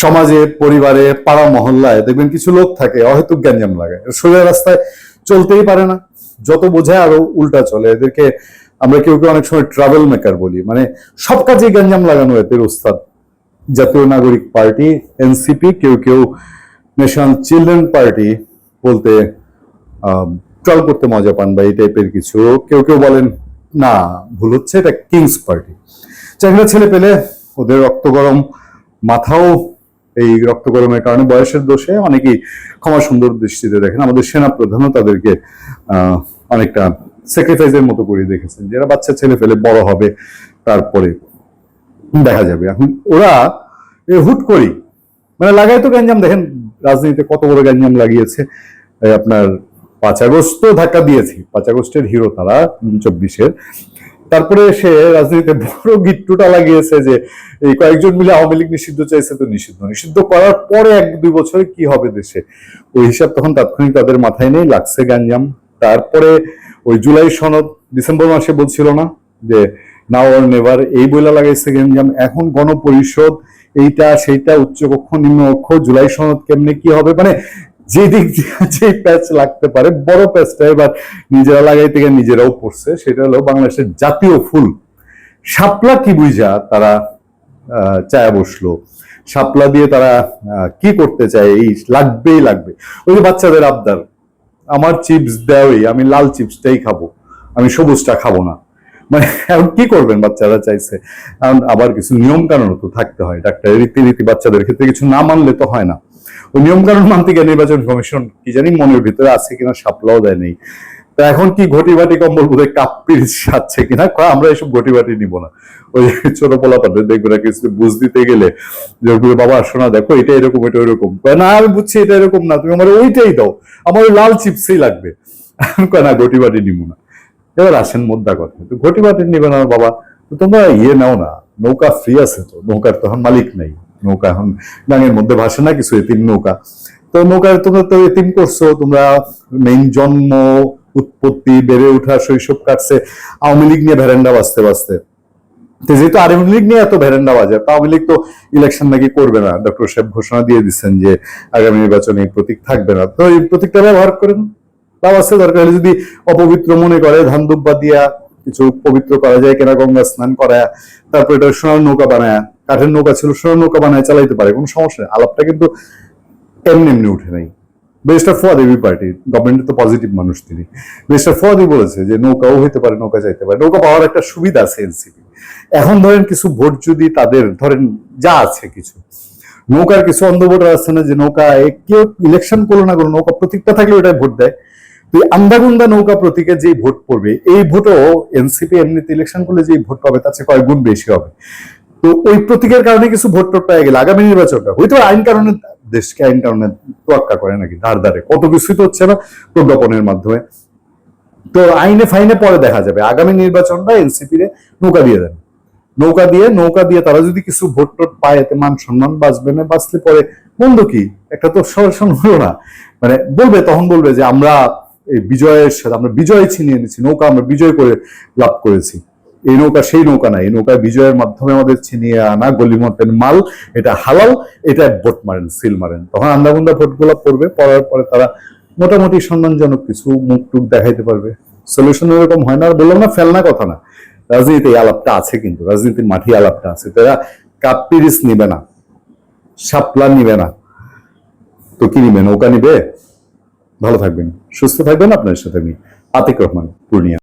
সমাজে, পরিবারে, পাড়া মহল্লায় দেখবেন কিছু লোক থাকে, অহেতুক গ্যাঞ্জাম লাগায় সোজা রাস্তায় চলতেই পারে না। যত বোঝায় আরও উল্টা চলে। এদেরকে আমরা কেউ কেউ অনেক সময় ট্রাভেল মেকার বলি। মানে সব কাজে গ্যাঞ্জাম লাগানো এদের ওস্তাদ। জাতীয় নাগরিক পার্টি এনসিপি কেউ কেউ ন্যাশনাল চিলড্রেন পার্টি বলতে ট্রল করতে মজা পান বা এই টাইপের কিছু। কেউ কেউ বলেন, না, ভুল হচ্ছে, এটা কিংস পার্টি চাকরা ছেলে পেলে ওদের রক্ত গরম মাথাও এই রক্ত গরমের কারণে বয়সের দোষে অনেকেই ক্ষমা সুন্দর দৃষ্টিতে দেখেন। আমাদের সেনা প্রধানও তাদেরকে অনেকটা স্যাক্রিফাইসের মতো করে দেখেছেন যারা বাচ্চা ছেলে ফেলে বড় হবে, তারপরে দেখা যাবে। এখন ওরা হুট করি মানে লাগাই তো গ্যাঞ্জাম, দেখেন রাজনীতিতে কত বড় গ্যাঞ্জাম লাগিয়েছে। আপনার পাঁচ আগস্ট ধাক্কা দিয়েছি। পাঁচ আগস্টের হিরো তারা চব্বিশের তারপরে সে রাজনীতিতে বড় গিট্টুটা লাগিয়েছে যে এই কয়েকজন মিলে আওয়ামী লীগ নিষিদ্ধ চাইছে তো নিষিদ্ধ। নিষিদ্ধ করার পরে এক দুই বছরে কি হবে দেশে? ওই হিসাব তখন তাৎক্ষণিক তাদের মাথায় নেই, লাগছে গ্যাঞ্জাম। তারপরে ওই জুলাই সনদ ডিসেম্বর মাসে বলছিল না যে নাও অর নেভার, এই বইলা লাগাইছে গ্যাঞ্জাম। এখন গণপরিষদ এইটা, সেইটা, উচ্চকক্ষ, নিম্নকক্ষ, জুলাই সনদ কেমনে কি হবে? মানে যে দিক দিয়ে যে প্যাচ লাগতে পারে, বড় প্যাচটা এবার নিজেরা লাগাইতে গিয়ে নিজেরাও পড়ছে। সেটা হলো বাংলাদেশের জাতীয় ফুল। শাপলা কি বুঝা তারা চায়া বসল। শাপলা দিয়ে তারা কি করতে চায়? এই লাগবেই লাগবে। ওই যে বাচ্চাদের আবদার, আমার চিপস দেওয়াই আমি লাল চিপসটাই খাব। আমি সবুজটা খাব না। মানে এখন কি করবেন বাচ্চারা চাইছে? এখন আবার কিছু নিয়ম কানুন তো থাকতে হয়। ডাক্তার রীতি বাচ্চাদের ক্ষেত্রে কিছু না মানলে তো হয় না। নিয়ম কানুন মানতে গিয়ে নির্বাচন কমিশন কি জানি মনের ভিতরে আছে কিনা সাপলাও দেয় নেই। তা এখন কি ঘটি বাটি কম্বল বোধহয় কাপ্পির সাচ্ছে কিনা? আমরা এসব ঘটি বাটি নিব না। ওই ছোট পোলা পাঠে দেখবে না কিছু বুঝ দিতে গেলে যে বাবা শোনা, দেখো এটা এরকম এটা এরকম না, আমি বুঝছি এটা এরকম না, তুমি আমার ওইটাই দাও। আমার ওই লাল চিপসই লাগবে। না ঘটি বাটি নিব না। এবার আসেন মোদ্দা কথা। তো ঘটি বাটি নিবে না বাবা তোমরা ইয়ে নাও না, নৌকা ফ্রি আছে তো, নৌকার তখন মালিক নাই। নৌকা এখন গাঙের মধ্যে ভাসে না, কিছু এতিম নৌকা। তো নৌকার তোমরা তো এতিম করছ, তোমরা মেইন জন্ম, উৎপত্তি, বেড়ে ওঠা, শৈশব কাটছে, আওয়ামী লীগ নিয়ে ভ্যারেন্ডা বাঁচতে বাঁচতে যেহেতু আওয়ামী লীগ নিয়ে এত ভ্যারেন্ডা বাজে, তো আওয়ামী লীগ তো ইলেকশন নাকি করবে না। ডক্টর সাহেব ঘোষণা দিয়ে দিচ্ছেন যে আগামী নির্বাচনে প্রতীক থাকবে না। তো এই প্রতীকটা ব্যবহার করেন। তাও আছে, দরকার যদি অপবিত্র মনে করে, ধান দুব্বা দিয়া কিছু পবিত্র করা যায়, কেনা গঙ্গা স্নান করায়, তারপর এটা সোনার নৌকা বানায় কাঠের নৌকা ছিল, সোনার নৌকা বানায় চালাইতে পারে, কোনো সমস্যা নেই। আলাপটা কিন্তু এমনি এমনি উঠে নাই। মিনিস্টার ফোয়াদ এবি পার্টি গভর্নমেন্টের তো পজিটিভ মানুষ তিনি। মিনিস্টার ফোয়াদই বলেছে যে নৌকাও হইতে পারে, নৌকা যাইতে পারে। নৌকা পাওয়ার একটা সুবিধা আছে এনসিপি। এখন ধরেন কিছু ভোট যদি তাদের, ধরেন যা আছে কিছু। নৌকার কিছু অন্ধ ভোটার আছে না, যে নৌকা কেউ ইলেকশন করল না করল নৌকা প্রতীকটা থাকলে ওটাই ভোট দেয়। তো আন্দাগুন্দা নৌকা প্রতীকে যেই ভোট পড়বে, এই ভোটও এনসিপি এমনিতে ইলেকশন করলে যেই ভোট পাবে তার চেয়ে কয়েক গুণ বেশি হবে। তো ওই প্রতীকের কারণে কিছু ভোট টোট পেয়ে গেলে। আগামী নির্বাচনটা। হয়তো আইন কারণে দেশকে আইন কারণে তোয়াক্কা করে নাকি, ধার ধারে। কত কিছুই তো হচ্ছে না প্রজ্ঞাপনের মাধ্যমে। তো আইনে ফাইনে পরে দেখা যাবে। আগামী নির্বাচনটা এনসিপি রে নৌকা দিয়ে দেন নৌকা দিয়ে নৌকা দিয়ে তারা যদি কিছু ভোট টোট পায়, এতে মান সম্মান বাঁচবে না, বাঁচলে পরে বন্ধ কি? একটা তো সরাসরি হলো না। মানে বলবে, তখন বলবে যে আমরা এই বিজয়ের সাথে, আমরা বিজয় ছিনিয়ে নিয়েছি নৌকা আমরা বিজয় করে লাভ করেছি। এই নৌকা, সেই নৌকা না, এই নৌকা বিজয়ের মাধ্যমে আমাদের ছিনিয়ে আনা গলিমতের মাল, এটা হালাল, এটা ভোট মারেন, সিল মারেন। তখন আন্দাগুন্দা ভোটগুলো পড়বে, পড়ার পরে তারা মোটামুটি সম্মানজনক কিছু মুখ টুক দেখাইতে পারবে। সলিউশন এরকম হয় না, আর বললাম না, ফেলনা কথা না। রাজনীতি এই আলাপটা আছে কিন্তু, রাজনীতির মাঠে আলাপটা আছে। তারা কাপ পিরিস নিবে না, শাপলা নিবে না। তো কি নিবে? নৌকা নিবে? ভালো থাকবেন, সুস্থ থাকবেন আপনার সাথে আমি, আতিক রহমান, পূর্ণিয়া।